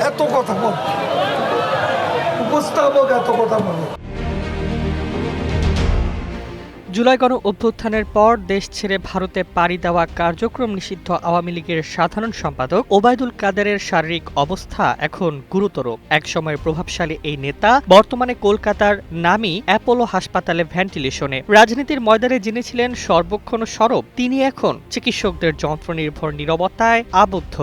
এত কথা বল। উপস্থাপক এত কথা বলে। জুলাই গণ অভ্যুত্থানের পর দেশ ছেড়ে ভারতে পাড়ি দেওয়া কার্যক্রম নিষিদ্ধ আওয়ামী লীগের সাধারণ সম্পাদক ওবায়দুল কাদেরের শারীরিক অবস্থা এখন গুরুতর। একসময়ের প্রভাবশালী এই নেতা বর্তমানে কলকাতার নামি অ্যাপোলো হাসপাতালে ভেন্টিলেশনে। রাজনীতির ময়দানে যিনি ছিলেন সর্বক্ষণ সরব, তিনি এখন চিকিৎসকদের যন্ত্রনির্ভর নীরবতায় আবদ্ধ।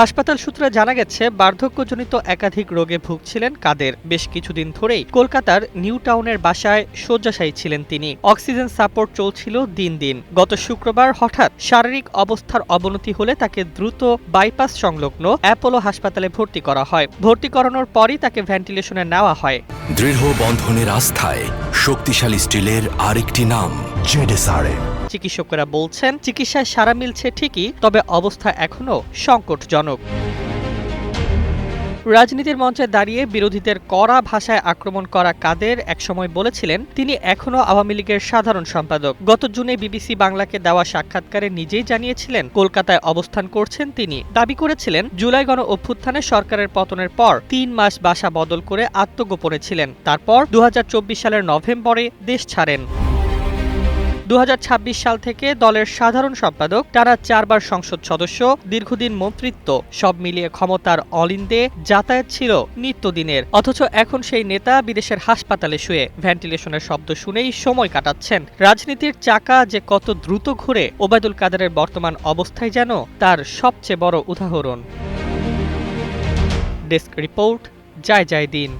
হাসপাতাল সূত্রে জানা গেছে, বার্ধক্যজনিত একাধিক রোগে ভুগছিলেন কাদের। বেশ কিছুদিন ধরেই কলকাতার নিউ টাউনের বাসায় শয্যাশায়ী ছিলেন তিনি। অক্সিজেন সাপোর্ট চলছিল দিন দিন। গত শুক্রবার হঠাৎ শারীরিক অবস্থার অবনতি হলে তাকে দ্রুত বাইপাস সংলগ্ন অ্যাপোলো হাসপাতালে ভর্তি করা হয়। ভর্তি করানোর পরই তাকে ভেন্টিলেশনে নেওয়া হয়। দৃঢ় বন্ধনের আস্থায় শক্তিশালী স্টিলের আরেকটি নাম, জেডেসআরএম। চিকিৎসকেরা বলছেন, চিকিৎসায় সারা মিলছে ঠিকই, তবে অবস্থা এখনও সংকটজনক। রাজনীতির মঞ্চে দাঁড়িয়ে বিরোধীদের কড়া ভাষায় আক্রমণ করা কাদের একসময় বলেছিলেন, তিনি এখনও আওয়ামী লীগের সাধারণ সম্পাদক। গত জুনে বিবিসি বাংলাকে দেওয়া সাক্ষাৎকারে নিজেই জানিয়েছিলেন, কলকাতায় অবস্থান করছেন তিনি। দাবি করেছিলেন, জুলাই গণ অভ্যুত্থানে সরকারের পতনের পর তিন মাস বাসা বদল করে আত্মগোপনে ছিলেন। তারপর দু হাজার চব্বিশ সালের নভেম্বরে দেশ ছাড়েন। দু হাজার ছাব্বিশ সাল থেকে দলের সাধারণ সম্পাদক, টানা চারবার সংসদ সদস্য, দীর্ঘদিন মন্ত্রিত্ব, সব মিলিয়ে ক্ষমতার অলিন্দে যাতায়াত ছিল নিত্যদিনের। অথচ এখন সেই নেতা বিদেশের হাসপাতালে শুয়ে ভেন্টিলেশনের শব্দ শুনেই সময় কাটাচ্ছেন। রাজনীতির চাকা যে কত দ্রুত ঘুরে, ওবায়দুল কাদেরের বর্তমান অবস্থায় যেন তার সবচেয়ে বড় উদাহরণ। ডেস্ক রিপোর্ট, জয় জয় দিন।